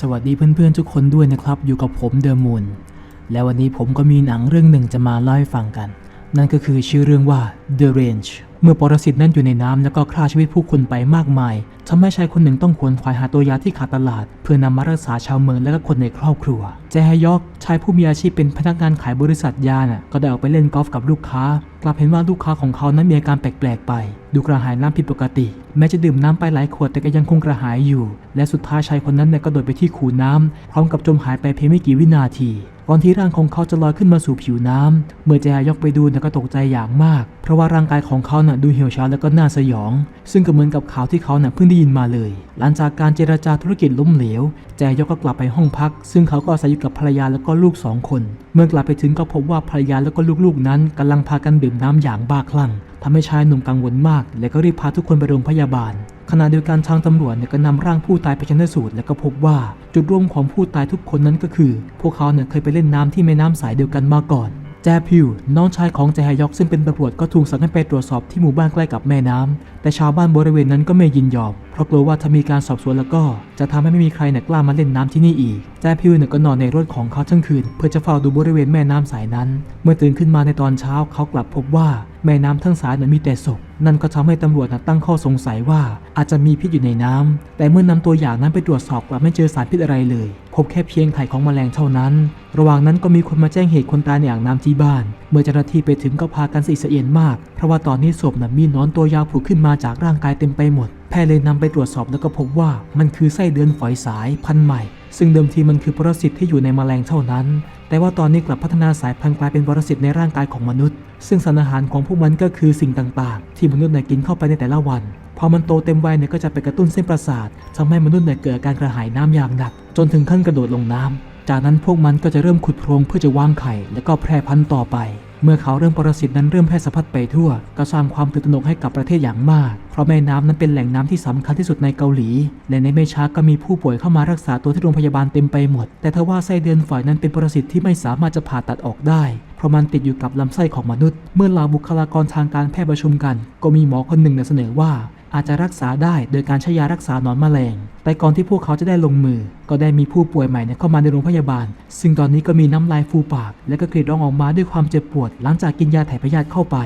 สวัสดีเพื่อนๆทุกคนด้วยนะครับ อยู่กับผมเดอะมูนและวันนี้ผมก็มีหนังเรื่องหนึ่งจะมาเล่าให้ฟังกัน นั่นก็คือชื่อเรื่องว่า The Range เมื่อปรสิตนั้นอยู่ในน้ำแล้วก็ฆ่าชีวิตผู้คนไปมากมายทำให้ชายคนหนึ่งต้องขวนขวายหาตัวยาที่ขาดตลาด เพื่อนำมารักษาชาวเมืองและก็คนในครอบครัวแจฮยอกชายผู้มีอาชีพเป็นพนักงานขายบริษัทยาน่ะก็ได้ออกไปเล่นกอล์ฟกับลูกค้ากลับเห็นว่าลูกค้าของเขานั้นมีอาการแปลกๆไป ดูกระหายน้ำผิดปกติ แม้จะดื่มน้ำไปหลายขวดแต่ก็ยังคงกระหายอยู่ และสุดท้ายชายคนนั้นเนี่ยก็โดดไปที่คูน้ำพร้อมกับจมหายไปเพียงไม่กี่วินาที ก่อนที่ร่างของเขาจะลอยขึ้นมาสู่ผิวน้ำเมื่อแจยกไปดูนะก็ตกใจอย่างมาก เพราะว่าร่างกายของเขาน่ะดูเหี่ยวเฉาและก็น่าสยอง ซึ่งก็เหมือนกับข่าวที่เขาน่ะเพิ่งได้ยินมาเลย หลังจากการเจรจาธุรกิจล้มเหลว แจยกก็กลับไปห้องพัก ซึ่งเขาก็อาศัยอยู่กับภรรยาและก็ลูกสองคน เมื่อกลับไปถึงก็พบว่าภรรยาแล้วก็ลูกๆนั้นกำลังพากันดื่มน้ำอย่างบ้าคลั่งทำให้ชายหนุ่มกังวลมาก และก็รีบพาทุกคนไปโรงพยาบาล ขณะเดียวกันทางตำรวจเนี่ยก็นำร่างผู้ตายไปชันสูตร และก็พบว่าจุดร่วมของผู้ตายทุกคนนั้นก็คือ พวกเขาเนี่ยเคยไปเล่นน้ำที่แม่น้ำสายเดียวกันมาก่อนแจพิวน้องชายของแจฮยอกซึ่งเป็นตำรวจก็ถูกสั่งให้ไปตรวจสอบที่หมู่บ้านใกล้กับแม่น้ำแต่ชาวบ้านบริเวณนั้นก็ไม่ยินยอม เพราะกลัวว่าถ้ามีการสอบสวนแล้วก็ จะทำให้ไม่มีใครเนี่ยกล้ามาเล่นน้ำที่นี่อีกแจพิวเนี่ยก็นอนในรถของเขาทั้งคืน เพื่อจะเฝ้าดูบริเวณแม่น้ำสายนั้น เมื่อตื่นขึ้นมาในตอนเช้าเขากลับพบว่าแม่น้ำทั้งสายนั้นมีแต่ศพนั่นก็ทำให้ตำรวจนะตั้งข้อสงสัยว่าอาจจะมีพิษอยู่ในน้ำแต่เมื่อนำตัวอย่างนั้นไปตรวจสอบกลับไม่เจอสารพิษอะไรเลย พบแค่เพียงไข่ของแมลงเท่านั้น ระหว่างนั้นก็มีคนมาแจ้งเหตุคนตายในอ่างน้ำที่บ้าน เมื่อเจ้าหน้าที่ไปถึงก็พากันสะอิดสะเอียนมาก เพราะว่าตอนนี้ศพน่ะมีนอนตัวยาวผุขึ้นมาจากร่างกายเต็มไปหมด พทย์เลยนำไปตรวจสอบแล้วก็พบว่ามันคือไส้เดือนฝอยสายพันธุ์ใหม่ ซึ่งเดิมทีมันคือปรสิตที่อยู่ในแมลงเท่านั้น แต่ว่าตอนนี้กลับพัฒนาสายพันธุ์กลายเป็นปรสิตในร่างกายของมนุษย์ ซึ่งสารอาหารของพวกมันก็คือสิ่งต่างๆ ที่มนุษย์เนี่ยกินเข้าไปในแต่ละวัน พอมันโตเต็มวัยเนี่ยก็จะไปกระตุ้นเส้นประสาททำให้มนุษย์เนี่ยเกิดการกระหายน้ำอย่างหนัก จนถึงขั้นกระโดดลงน้ำจากนั้นพวกมันก็จะเริ่มขุดโพรงเพื่อจะวางไข่ และก็แพร่พันธุ์ต่อไป เมื่อเขาเริ่มปรสิตนั้นเริ่มแพร่สะพัดไปทั่ว ก็สร้างความตื่นตระหนกให้กับประเทศอย่างมาก เพราะแม่น้ำนั้นเป็นแหล่งน้ำที่สำคัญที่สุดในเกาหลี และในไม่ช้าก็มีผู้ป่วยเข้ามารักษาตัวที่โรงพยาบาลเต็มไปหมด แต่ทว่าไส้เดือนฝอยนั้นเป็นปรสิตที่ไม่สามารถจะผ่าตัดออกได้เพราะมันติดอยู่กับลำไส้ของมนุษย์ เมื่อเหล่าบุคลากรทางการแพทย์ประชุมกัน ก็มีหมอคนหนึ่งเสนอว่า อาจจะรักษาได้โดยการใช้ยารักษาหนอนแมลง แต่ก่อนที่พวกเขาจะได้ลงมือ ก็ได้มีผู้ป่วยใหม่เข้ามาในโรงพยาบาล ซึ่งตอนนี้ก็มีน้ำลายฟูปาก และก็กรีดร้องออกมาด้วยความเจ็บปวด หลังจากกินยาถ่ายพยาธิเข้าไป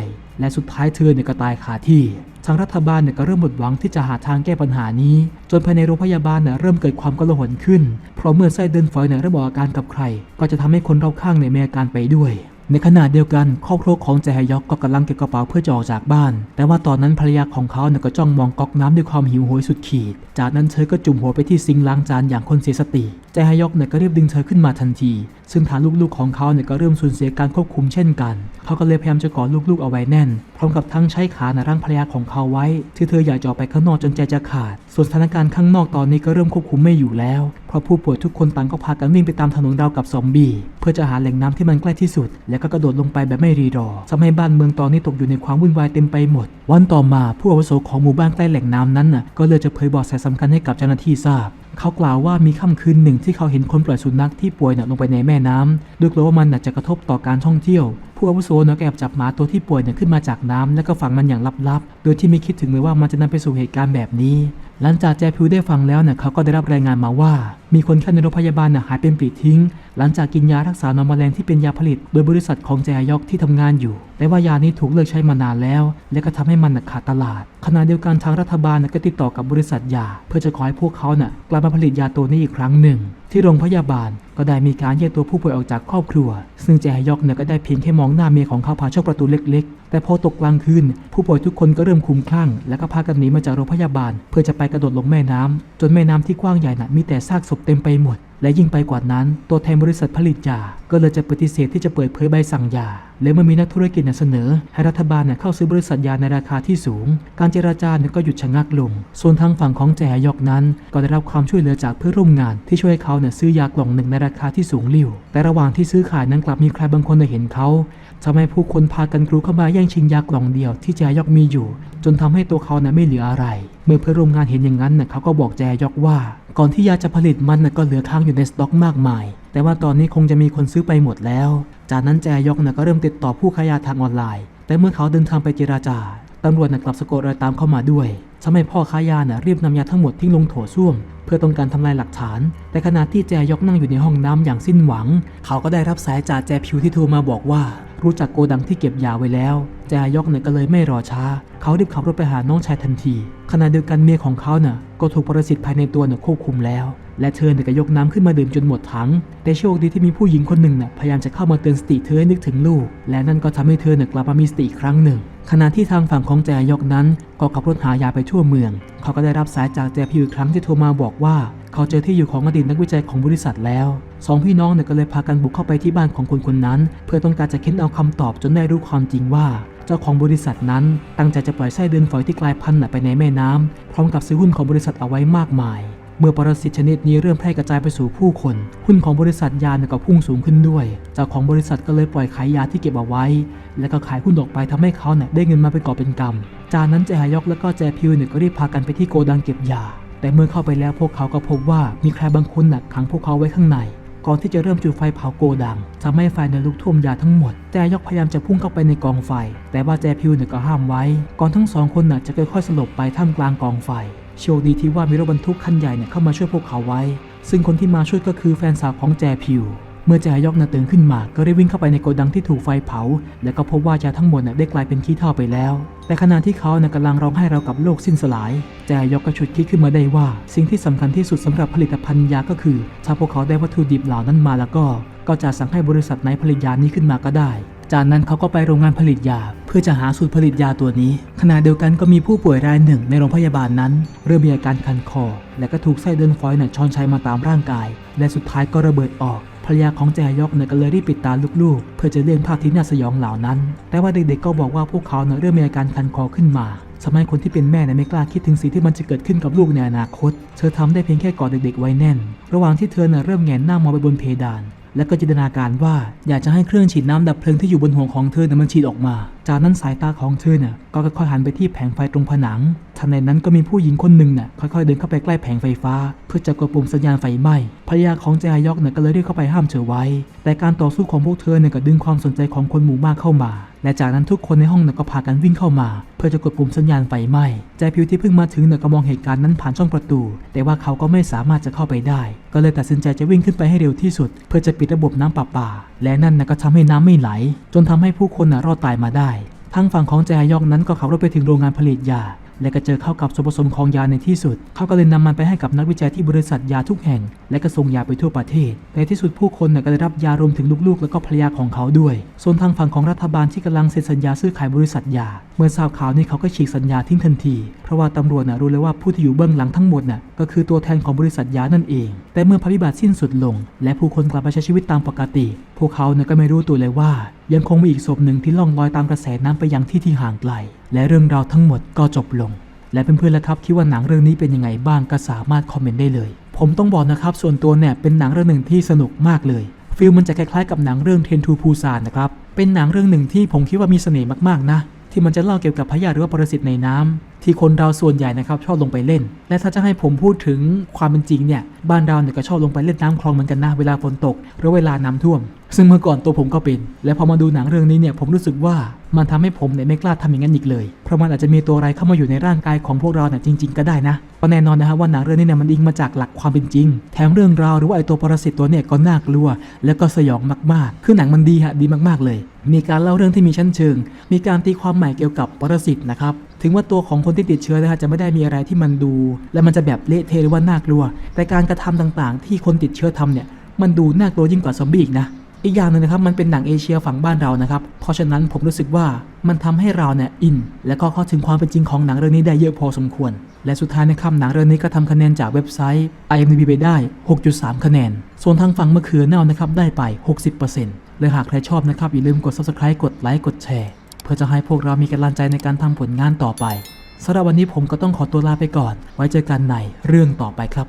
และสุดท้ายเธอเนี่ยก็ตายคาที่ ทางรัฐบาลเนี่ยก็เริ่มหมดหวังที่จะหาทางแก้ปัญหานี้ จนภายในโรงพยาบาลเนี่ยเริ่มเกิดความกลาหนขึ้น เพราะเมื่อไส้เดินฝอยเนี่ยเริ่มบอกอาการกับใคร ก็จะทำให้คนรอบข้างเนี่ยมีอาการไปด้วย ในขณะเดียวกันครอบครัวของแจฮยอกก็กำลังเก็บกระเป๋าเพื่อจะออกจากบ้าน แต่ว่าตอนนั้นภรรยาของเขาเนี่ยก็จ้องมองก๊อกน้ำด้วยความหิวโหยสุดขีด จากนั้นเธอก็จุ่มหัวไปที่ซิงล้างจานอย่างคนเสียสติแจฮยอกเนี่ยก็รีบดึงเธอขึ้นมาทันที ซึ่งฐานลูกๆของเขาเนี่ยก็เริ่มสูญเสียการควบคุมเช่นกัน เขาก็เลยพยายามจะกอดลูกๆเอาไว้แน่น พร้อมกับทั้งใช้ขาในร่างภรรยาของเขาไว้ ที่เธออยากจะออกไปข้างนอกจนใจจะขาด ส่วนสถานการณ์ข้างนอกตอนนี้ก็เริ่มควบคุมไม่อยู่แล้ว เพราะผู้ป่วยทุกคนต่างก็พากันวิ่งไปตามถนนราวกับซอมบี้ เพื่อจะหาแหล่งน้ำที่มันใกล้ที่สุด แล้วก็กระโดดลงไปแบบไม่รีรอทำให้บ้านเมืองตอนนี้ตกอยู่ในความวุ่นวายเต็มไปหมด วันต่อมาผู้อาวุโสของหมู่บ้านใกล้แหล่งน้ำนั้นน่ะก็เลยจะเผยบอกแสสำคัญให้กับเจ้าหน้าที่ทราบ เขากล่าวว่ามีค่ำคืนหนึ่งที่เขาเห็นคนปล่อยสุนัขที่ป่วยนลงไปในแม่น้ำด้วยกลัวว่ามันอาจจะกระทบต่อการท่องเที่ยว ผู้อาวุโสเนี่ยก็แอบจับหมาตัวที่ป่วยเนี่ยขึ้นมาจากน้ำแล้วก็ฝังมันอย่างลับๆ โดยที่ไม่คิดถึงเลยว่ามันจะนำไปสู่เหตุการณ์แบบนี้ หลังจากแจพิวได้ฟังแล้วเนี่ยเขาก็ได้รับรายงานมาว่า มีคนไข้ในโรงพยาบาลน่ะหายเป็นปลิดทิ้ง หลังจากกินยารักษานอนแมลงที่เป็นยาผลิต โดยบริษัทของแจยอกที่ทำงานอยู่ แต่ว่ายานี้ถูกเลิกใช้มานานแล้ว และก็ทำให้มันขาดตลาด ขณะเดียวกันทางรัฐบาลก็ติดต่อกับบริษัทยา เพื่อจะขอให้พวกเขาน่ะกลับมาผลิตยาตัวนี้อีกครั้งหนึ่งที่โรงพยาบาลก็ได้มีการแยกตัวผู้ป่วยออกจากครอบครัว ซึ่งแจฮยอกเนี่ยก็ได้เพียงแค่มองหน้าเมียของเขาผ่านช่องประตูเล็กๆ แต่พอตกกลางคืน ผู้ป่วยทุกคนก็เริ่มคลุ้มคลั่ง และก็พากันหนีมาจากโรงพยาบาล เพื่อจะไปกระโดดลงแม่น้ำจนแม่น้ำที่กว้างใหญ่น่ะมีแต่ซากศพเต็มไปหมด และยิ่งไปกว่านั้น ตัวแทนบริษัทผลิตยา ก็เลยจะปฏิเสธที่จะเปิดเผยใบสั่งยา และเมื่อมีนักธุรกิจเสนอ ให้รัฐบาลเข้าซื้อบริษัทยาในราคาที่สูง การเจราจาเนี่ยก็หยุดชะงักลง ส่วนทางฝั่งของแจยอกนั้น ก็ได้รับความช่วยเหลือจากเพื่อนร่วมงาน ที่ช่วยให้เขาเนี่ยซื้อยากล่องหนึ่งในราคาที่สูงลิ่ว แต่ระหว่างที่ซื้อขายนั้นกลับมีใครบางคนเห็นเขา ทำให้ผู้คนพากันกรูเข้ามาแย่งชิงยากล่องเดียวที่แจยอกมีอยู่ จนทำให้ตัวเขาเนี่ยไม่เหลืออะไร เมื่อเพื่อนร่วมงานเห็นอย่างนั้นน่ะเขาก็บอกแจยอกว่า ก่อนที่ยาจะผลิตมันน่ะก็เหลือค้างอยู่ในสต็อกมากมาย แต่ว่าตอนนี้คงจะมีคนซื้อไปหมดแล้ว จากนั้นแจยอกน่ะก็เริ่มติดต่อผู้ขายยาทางออนไลน์ แต่เมื่อเขาเดินทางไปเจราจาตำรวจน่ะกลับสะกดรอยตามเข้ามาด้วยทำให้พ่อค้ายาน่ะรีบนำยาทั้งหมดทิ้งลงโถส้วมเพื่อต้องการทำลายหลักฐาน แต่ขณะที่แจยอกนั่งอยู่ในห้องน้ำอย่างสิ้นหวัง เขาก็ได้รับสายจากแจพิวที่โทรมาบอกว่า รู้จักโกดังที่เก็บยาไว้แล้วแจยอกเนี่ยก็เลยไม่รอช้า เขารีบขับรถไปหาน้องชายทันที ขณะเดียวกันเมียของเขาน่ะก็ถูกปรสิตภายในตัวเน่ะควบคุมแล้ว และเธอเนี่ยก็ยกน้ำขึ้นมาดื่มจนหมดถัง แต่โชคดีที่มีผู้หญิงคนหนึ่งน่ะพยายามจะเข้ามาเตือนสติเธอให้นึกถึงลูก และนั่นก็ทำให้เธอเนี่ยกลับมามีสติอีกครั้งหนึ่ง ขณะที่ทางฝั่งของแจยอกนั้น ก็ขับรถหายาไปทั่วเมือง เขาก็ได้รับสายจากแจพิวอีกครั้งที่โทรมาบอกว่า เขาเจอที่อยู่ของอดีตนักวิจัยของบริษัทแล้ว สองพี่น้องเนี่ยก็เลยพากันบุกเข้าไปที่บ้านของคนคนนั้น เพื่อต้องการจะเค้นเอาคำตอบจนได้รู้ความจริงว่า เจ้าของบริษัทนั้นตั้งใจจะปล่อยไส้เดือนฝอยที่กลายพันธุ์น่ะไปในแม่น้ำพร้อมกับซื้อหุ้นของบริษัทเอาไว้มากมาย เมื่อปรสิตชนิดนี้เริ่มแพร่กระจายไปสู่ผู้คน หุ้นของบริษัทยาเนี่ยก็พุ่งสูงขึ้นด้วย เจ้าของบริษัทก็เลยปล่อยขายยาที่เก็บเอาไว้ แล้วก็ขายหุ้นออกไปทำให้เขาเนี่ยได้เงินมาเป็นก่อเป็นกำจากนั้นแจฮยอกและก็แจพิวเนี่ยก็รีบพากันไปที่โกดังเก็บยา แต่เมื่อเข้าไปแล้วพวกเขาก็พบว่ามีใครบางคนน่ะขังพวกเขาไว้ข้างใน ก่อนที่จะเริ่มจุดไฟเผาโกดังทำให้ไฟในลุกท่วมยาทั้งหมด แจยอกพยายามจะพุ่งเข้าไปในกองไฟ แต่ว่าแจพิวเนี่ยก็ห้ามไว้ ก่อนทั้งสองคนน่ะจะค่อยๆสลบไปท่ามกลางกองไฟ โชคดีที่ว่ามีรถบรรทุกคันใหญ่เนี่ยเข้ามาช่วยพวกเขาไว้ ซึ่งคนที่มาช่วยก็คือแฟนสาวของแจพิว เมื่อแจยอกน่ะตื่นขึ้นมาก็ได้วิ่งเข้าไปในโกดังที่ถูกไฟเผา แล้วก็พบว่ายาทั้งหมดน่ะได้กลายเป็นขี้เถ้าไปแล้ว แต่ขณะที่เขาน่ะกำลังร้องไห้เรากับโลกสิ้นสลายแจยอกก็ฉุดคิดขึ้นมาได้ว่า สิ่งที่สำคัญที่สุดสำหรับผลิตภัณฑ์ยาก็คือ ถ้าพวกเขาได้วัตถุดิบเหล่านั้นมาแล้วก็ ก็จะสั่งให้บริษัทไหนผลิตยานี้ขึ้นมาก็ได้จากนั้นเขาก็ไปโรงงานผลิตยา เพื่อจะหาสูตรผลิตยาตัวนี้ ขณะเดียวกันก็มีผู้ป่วยรายหนึ่งในโรงพยาบาลนั้น เริ่มมีอาการคันคอ และก็ถูกไส้เดือนฟอยล์ช้อนชัยมาตามร่างกาย และสุดท้ายก็ระเบิดออก ภรรยาของแจยอกเนี่ยก็เลยรีบปิดตาลูกๆ เพื่อจะเลี่ยงภาพที่น่าสยองเหล่านั้น แต่ว่าเด็กๆก็บอกว่าพวกเขาเนี่ยเริ่มมีอาการคันคอขึ้นมาทำให้คนที่เป็นแม่เนี่ยไม่กล้าคิดถึงสิ่งที่มันจะเกิดขึ้นกับลูกในอนาคต เธอทำได้เพียงแค่กอดเด็กๆไว้แน่น ระหว่างที่เธอเนี่ยเริ่มแงนหน้ามองไปบนเพดาน และก็จินตนาการว่าอยากจะให้เครื่องฉีดน้ำดับเพลิงที่อยู่บนหัวของเธอเนี่ยมันฉีดออกมา จากนั้นสายตาของเธอเนี่ยก็ค่อยๆหันไปที่แผงไฟตรงผนัง ทันใดนั้นก็มีผู้หญิงคนหนึ่งน่ะค่อยๆเดินเข้าไปใกล้แผงไฟฟ้า เพื่อจะกดปุ่มสัญญาณไฟไหม้ภรรยาของแจยอกเนี่ยก็เลยรีบเข้าไปห้ามเธอไว้ แต่การต่อสู้ของพวกเธอเนี่ยก็ดึงความสนใจของคนหมู่มากเข้ามา และจากนั้นทุกคนในห้องเนี่ยก็พากันวิ่งเข้ามา เพื่อจะกดปุ่มสัญญาณไฟไหม้แจพิวที่เพิ่งมาถึงเนี่ยก็มองเหตุการณ์นั้นผ่านช่องประตู แต่ว่าเขาก็ไม่สามารถจะเข้าไปได้ ก็เลยตัดสินใจจะวิ่งขึ้นไปให้เร็วที่สุด เพื่อจะปิดระบบน้ำประปา และนั่นนะก็ทำให้น้ำไม่ไหล จนทำให้ผู้คนน่ะรอดตายมาได้ ทางฝั่งของแจยอกนั้นก็ขับรถไปถึงโรงงานผลิตยา และก็เจอเข้ากับส่วนผสมของยาในที่สุด เขาก็เลยนำมันไปให้กับนักวิจัยที่บริษัทยาทุกแห่ง และก็ส่งยาไปทั่วประเทศ ในที่สุดผู้คนน่ะก็ได้รับยารวมถึงลูกๆ และก็ภรรยาของเขาด้วย ส่วนทางฝั่งของรัฐบาลที่กำลังเซ็นสัญญาซื้อขายบริษัทยา เมื่อทราบข่าวนี้เขาก็ฉีกสัญญาทิ้งทันที เพราะว่าตำรวจน่ะรู้เลยว่าผู้ที่อยู่เบื้องหลังทั้งหมดน่ะก็คือตัวแทนของบริษัทยานั่นเอง แต่เมื่อภัยพิบัติสิ้นสุดลง และผู้คนกลับมาใช้ชีวิตตามปกติ พวกเขาเนี่ยก็ไม่รู้ตัวเลยว่า ยังคงมีอีกศพหนึ่งที่ล่องลอยตามกระแสน้ำไปยังที่ที่ห่างไกล และเรื่องราวทั้งหมดก็จบลง และเพื่อนๆละครับคิดว่าหนังเรื่องนี้เป็นยังไงบ้างก็สามารถคอมเมนต์ได้เลย ผมต้องบอกนะครับส่วนตัวเนี่ยเป็นหนังเรื่องหนึ่งที่สนุกมากเลยฟิลมันจะคล้ายๆกับหนังเรื่องเทนทูพูซานนะครับเป็นหนังเรื่องหนึ่งที่ผมคิดว่ามีเสน่ห์มากๆนะที่มันจะเล่าเกี่ยวกับพยาหรือว่าปรสิตในน้ำ ที่คนเราส่วนใหญ่นะครับชอบลงไปเล่น และถ้าจะให้ผมพูดถึงความเป็นจริงเนี่ยบ้านเราเนี่ยก็ชอบลงไปเล่นน้ำคลองเหมือนกันนะเวลาฝนตก หรือเวลาน้ำท่วม ซึ่งเมื่อก่อนตัวผมก็เป็น และพอมาดูหนังเรื่องนี้เนี่ยผมรู้สึกว่ามันทำให้ผมเนี่ยไม่กล้าทำอย่างนั้นอีกเลย เพราะมันอาจจะมีตัวอะไรเข้ามาอยู่ในร่างกายของพวกเราเนี่ยจริง ๆ ก็ได้นะก็แน่นอนนะครับว่าหนังเรื่องนี้เนี่ยมันอิงมาจากหลักความเป็นจริง แถมเรื่องราวหรือว่าไอตัวปรสิตตัวเนี่ยก็น่ากลัว แล้วก็สยองมากๆ คือหนังมันดีฮะดีมากๆเลย มีการเล่าเรื่องที่มีชั้นเชิง มีการตีความใหม่เกี่ยวกับปรสิตนะครับ ถึงว่าตัวของคนที่ติดเชื้อนะฮะจะไม่ได้มีอะไรที่มันดู และมันจะแบบเละเทะหรือว่าน่ากลัว แต่การกระทำต่างๆ ที่คนติดเชื้อทำเนี่ยมันดูน่ากลัวยิ่งกว่าซอมบี้อีกนะอีกอย่างหนึ่งนะครับมันเป็นหนังเอเชียฝั่งบ้านเรานะครับ เพราะฉะนั้นผมรู้สึกว่ามันทำให้เราเนี่ยอิน และก็เข้าถึงความเป็นจริงของหนังเรื่องนี้ได้เยอะพอสมควร และสุดท้ายนะครับหนังเรื่องนี้ก็ทำคะแนนจากเว็บไซต์ IMDb ไปได้ 6.3 คะแนน ส่วนทางฝั่งมะเขือเน่านะครับได้ไป 60%เลยหากใครชอบนะครับอย่าลืมกด subscribe กดไลค์กดแชร์ พื่อจะให้พวกเรามีกำลังใจในการทำผลงานต่อไปสำหรับวันนี้ผมก็ต้องขอตัวลาไปก่อน ไว้เจอกันในเรื่องต่อไปครับ